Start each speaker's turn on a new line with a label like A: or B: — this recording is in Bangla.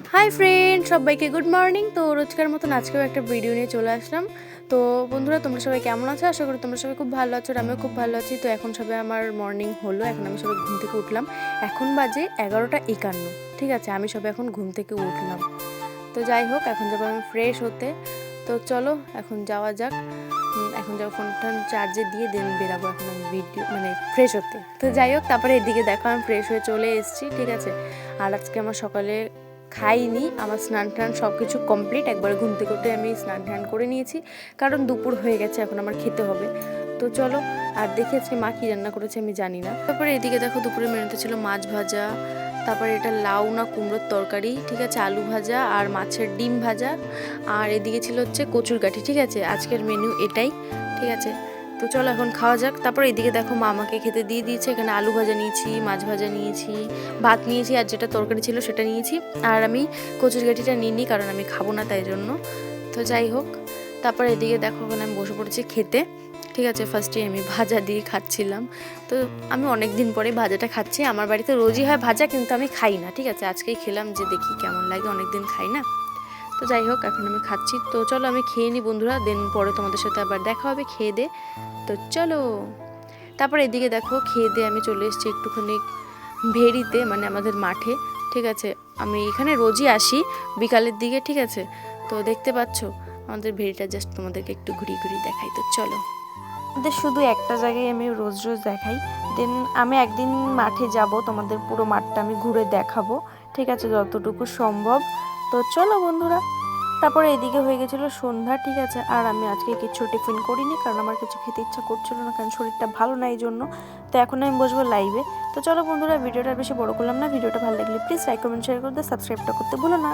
A: হাই ফ্রেন্ড সবাইকে গুড মর্নিং তো রোজকার মতন আজকেও একটা ভিডিও নিয়ে চলে আসলাম। তো বন্ধুরা, তোমরা সবাই কেমন আছো? আশা করি তোমরা সবাই খুব ভালো আছো আর আমিও খুব ভালো আছি। তো এখন সবাই আমার মর্নিং হলো। এখন আমি সবাই ঘুম থেকে উঠলাম। এখন বাজে এগারোটা একান্ন। ঠিক আছে, আমি সবাই এখন ঘুম থেকে উঠলাম। তো যাই হোক, এখন যাব আমি ফ্রেশ হতে। তো চলো, এখন যাওয়া যাক। এখন যাব ফোনটা চার্জে দিয়ে দেন বেরাবো এখন আমি ভিডিও মানে ফ্রেশ হতে। তো যাই হোক, তারপরে এদিকে দেখো, আমি ফ্রেশ হয়ে চলে এসেছি। ঠিক আছে, আর আজকে আমার সকালে খাইনি, আমার স্নান টান সব কিছু কমপ্লিট একবার ঘুম থেকে উঠে আমি স্নান টান করে নিয়েছি, কারণ দুপুর হয়ে গেছে, এখন আমার খেতে হবে। তো চলো, আর দেখি আজকে মা কী রান্না করেছে আমি জানি না। তারপরে এদিকে দেখো দুপুরে মেনুতে ছিল মাছ ভাজা, তারপরে এটা লাউ না কুমড়োর তরকারি, ঠিক আছে, আলু ভাজা আর মাছের ডিম ভাজা। আর এদিকে ছিল হচ্ছে কচুর কাঠি ঠিক আছে, আজকের মেনু এটাই, ঠিক আছে। তো চলো এখন খাওয়া যাক। তারপর এদিকে দেখো মা আমাকে খেতে দিয়ে দিয়েছে। এখানে আলু ভাজা নিয়েছি, মাছ ভাজা নিয়েছি, ভাত নিয়েছি আর যেটা তরকারি ছিল সেটা নিয়েছি। আর আমি কচুর গাঠিটা নিইনি কারণ আমি খাব না তাই জন্য। তো যাই হোক, তারপর এদিকে দেখো ওখানে আমি বসে পড়েছি খেতে। ঠিক আছে ফার্স্টে আমি ভাজা দিয়ে খাচ্ছিলাম। তো আমি অনেক দিন পরে ভাজাটা খাচ্ছি। আমার বাড়িতে রোজই হয় ভাজা, কিন্তু আমি খাই না। ঠিক আছে, আজকেই খেলাম যে দেখি কেমন লাগে। অনেক দিন খাই না। তো যাই হোক, এখন আমি খাচ্ছি। তো চলো আমি খেয়ে নিই বন্ধুরা, দেন পরে তোমাদের সাথে আবার দেখা হবে, খেয়ে দে। তো চলো। তারপর এদিকে দেখো, খেয়ে দিয়ে আমি চলে এসেছি একটুখানি ভেরিতে মানে আমাদের মাঠে, ঠিক আছে? আমি এখানে রোজই আসি, বিকালের দিকে, ঠিক আছে? তো দেখতে পাচ্ছ, আমাদের ভেরিটা জাস্ট তোমাদেরকে একটু ঘুরিয়ে ঘুরিয়ে দেখাই। তো চলো। আমাদের শুধু একটা জায়গায় আমি রোজ রোজ দেখাই। দেন আমি একদিন মাঠে যাব, তোমাদের পুরো মাঠটা আমি ঘুরে দেখাবো, ঠিক আছে? যতটুকু সম্ভব। তো চলো বন্ধুরা, তারপরে এদিকে হয়ে গেছিল সন্ধ্যা, ঠিক আছে? আর আমি আজকে কিছু টিফিন করিনি, কারণ আমার কিছু খেতে ইচ্ছা করছিল না, কারণ শরীরটা ভালো না এই জন্য। তো এখন আমি বসবো লাইভে তো চলো বন্ধুরা, ভিডিওটা বেশি বড় করলাম না। ভিডিওটা ভালো লাগলে প্লিজ লাইক কমেন্ট শেয়ার করতে সাবস্ক্রাইবটা করতে ভুলো না।